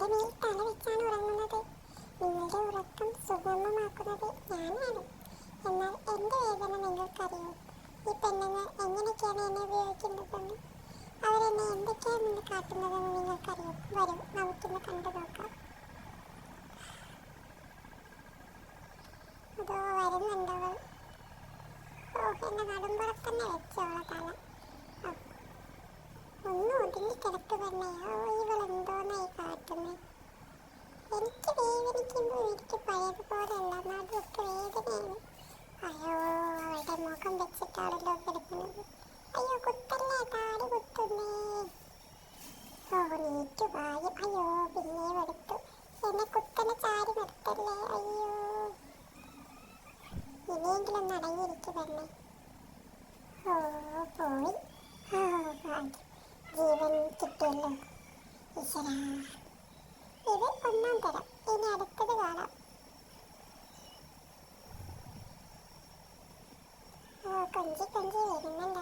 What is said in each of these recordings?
എന്റെ മേൽ തല വെച്ചാണ് ഉറങ്ങുന്നത്. നിങ്ങളുടെ ഉറക്കം സുഗമമാക്കുന്നത് ഞാനാണ്. എന്നാൽ എന്റെ വേദന നിങ്ങൾക്കറിയോ? ഈ പെണ്ണുങ്ങൾ എങ്ങനെയൊക്കെയാണ് എന്നെ ഉപയോഗിക്കുന്നതെന്ന് അവരെന്നെ എന്തൊക്കെയാണ് കാട്ടുന്നതെന്ന് നിങ്ങൾക്കറിയോ? വരും നമുക്കിന്ന് കണ്ടു നോക്കാം. അതോ വരുന്നുണ്ടവൾ ഓ എന്റെ നടുമ്പുറത്ത് തന്നെ വെച്ചോളെ തല. ഒന്ന് ഒതുങ്ങി കിടക്ക് പെണ്ണേ ഓ ഇവളെന്തോന്നായി കാട്ടുന്നേ എനിക്ക് വേദനിക്കുമ്പോൾ എനിക്ക് പഴയതുപോലെയല്ല നടുവൊക്കെ വേദനയാണ്. അയ്യോ അവളുടെ മുഖം വെച്ചിട്ടാണല്ലോ കിടക്കുന്നത്. അയ്യോ കുത്തല്ലേ താടി കുത്തുന്നേ. ഓ നീറ്റു വായു അയ്യോ പിന്നെ എടുത്തു എന്നെ കുത്തനെ ചാരി നിർത്തല്ലേ അയ്യോ. ഇനിയെങ്കിലും ഒന്ന് അടങ്ങിയിരിക്കു തന്നെ ഓ പോയി. ഓ ഭാഗ്യം. ജീവൻ കിട്ടിയല്ലോ ഈശ്വരാ. 放视里面的。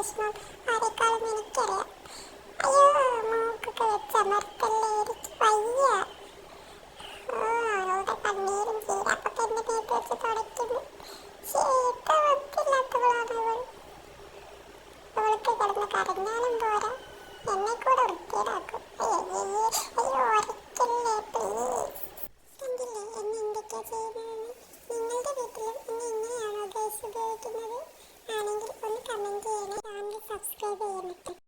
പ്രശ്നം ആരെക്കാളും എനിക്കറിയാം. അയ്യോ മൂക്കൊക്കെ വെച്ചമർത്തല്ലേ എനിക്ക് വയ്യ. അവളുടെ കണ്ണീരും ചീരാപ്പൊക്കെ എന്റെ പേട്ട് വെച്ച് തുടയ്ക്കുന്നു. ശീത്ത വക്കില്ലാത്തവളാണ് അവൾ. അവൾക്ക് കിടന്ന് കരഞ്ഞാലും പോരാ. എന്നെ കൂടെ വൃത്തിയിലാക്കും അയ്യോ ഒരക്കല്ലേ പ്ലീസ്. കണ്ടില്ലേ എന്നെ എന്തൊക്കെയാ ചെയ്യുന്നതെന്ന്? നിങ്ങളുടെ വീട്ടിലും എന്നെ ഇങ്ങനെയാണോ ഗൈസ് ഉപയോഗിക്കുന്നത്? ആണെങ്കിൽ ഒന്ന് കമന്റ് ചെയ്യണേ. ചാനൽ സബ്സ്ക്രൈബ് ചെയ്യണം.